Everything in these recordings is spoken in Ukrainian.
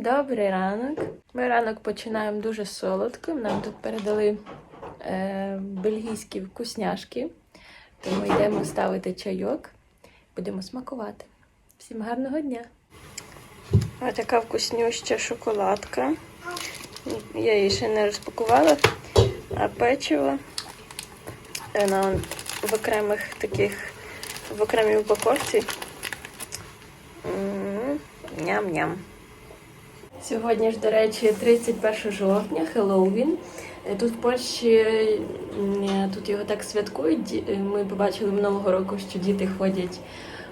Добрий ранок. Ми ранок починаємо дуже солодким. Нам тут передали е, бельгійські вкусняшки, тому йдемо ставити чайок, будемо смакувати. Всім гарного дня! Ось така вкуснюща шоколадка. Я її ще не розпакувала, а печиво. Воно в окремих таких, в окремій упаковці. Ням-ням. Сьогодні ж, до речі, 31 жовтня, Хеллоуін. Е, Тут в Польщі тут його так святкують. Е, Ми побачили минулого року, що діти ходять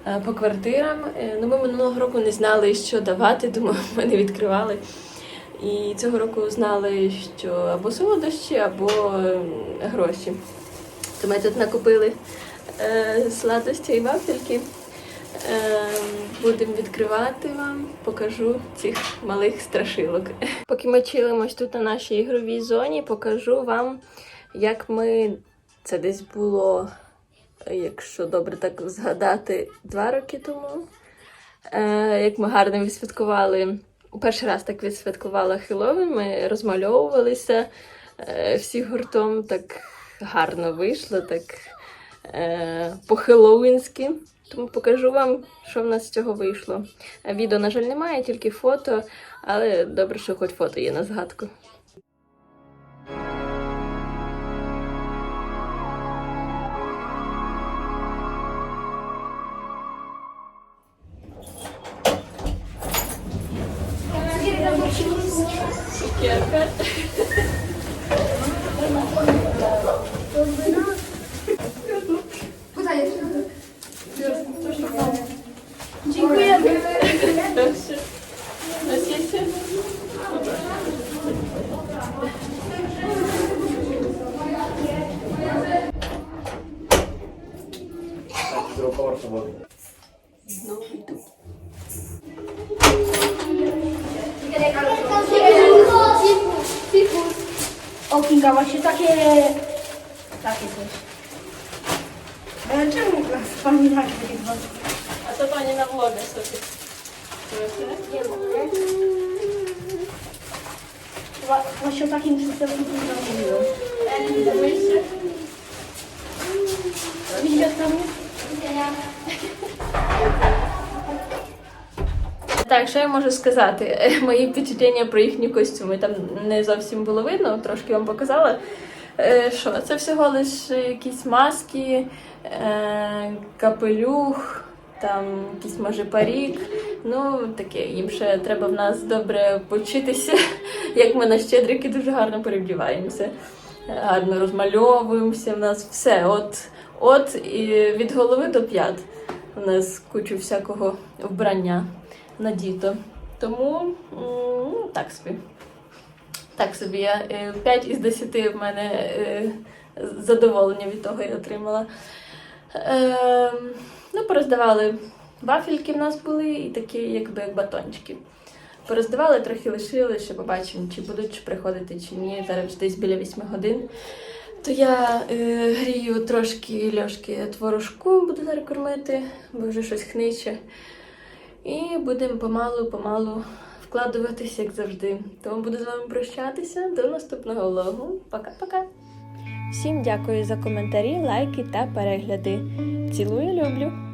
е, по квартирам. Е, Ну, ми минулого року не знали, що давати, тому ми не відкривали. І цього року знали, що або солодощі, або е, гроші. То ми тут накупили е, сладості і вафельки. Е, Будемо відкривати вам, покажу цих малих страшилок. Поки ми чилимось тут на нашій ігровій зоні, покажу вам, як ми це десь було, якщо добре так згадати, два роки тому. Е, Як ми гарно відсвяткували. Перший раз так відсвяткувала Хеллоуін, ми розмальовувалися е, всі гуртом, так гарно вийшло, так по-хеллоуінськи. Тому покажу вам, що в нас з цього вийшло. Відео, на жаль, немає, тільки фото, але добре, що хоч фото є на згадку. Цукерка. Nas? Hydropower wody. Znowu idą. Fikus. O, Kinga, właśnie takie... Takie coś. Ale czemu wspominać takie dwa? A to pani na vlogę sobie. Właśnie o takim przystępku nie? Так, що я можу сказати? Мої впечатлення про їхні костюми там не зовсім було видно, трошки вам показала. Е, Що, це всього лише якісь маски, е, капелюх, там якийсь може парік. Ну, таке, їм ще треба в нас добре почитися, як ми на щедрики дуже гарно перевдіваємося, е, гарно розмальовуємося. В нас все. От, от і від голови до п'ят. У нас кучу всякого вбрання надіто. Тому ну, так собі. Так собі я 5 із 10 в мене е, задоволення від того я отримала. Ну, пороздавали вафельки в нас були і такі, якби як батончики. Пороздавали, трохи лишили, ще побачимо, чи будуть приходити, чи ні. Зараз десь біля 8 годин. То я е, грію трошки льошки творожку, буду зараз кормити, бо вже щось хниче. І будемо помалу-помалу вкладуватися, як завжди. Тому буду з вами прощатися. До наступного влогу. Пока-пока. Всім дякую за коментарі, лайки та перегляди. Цілую, люблю!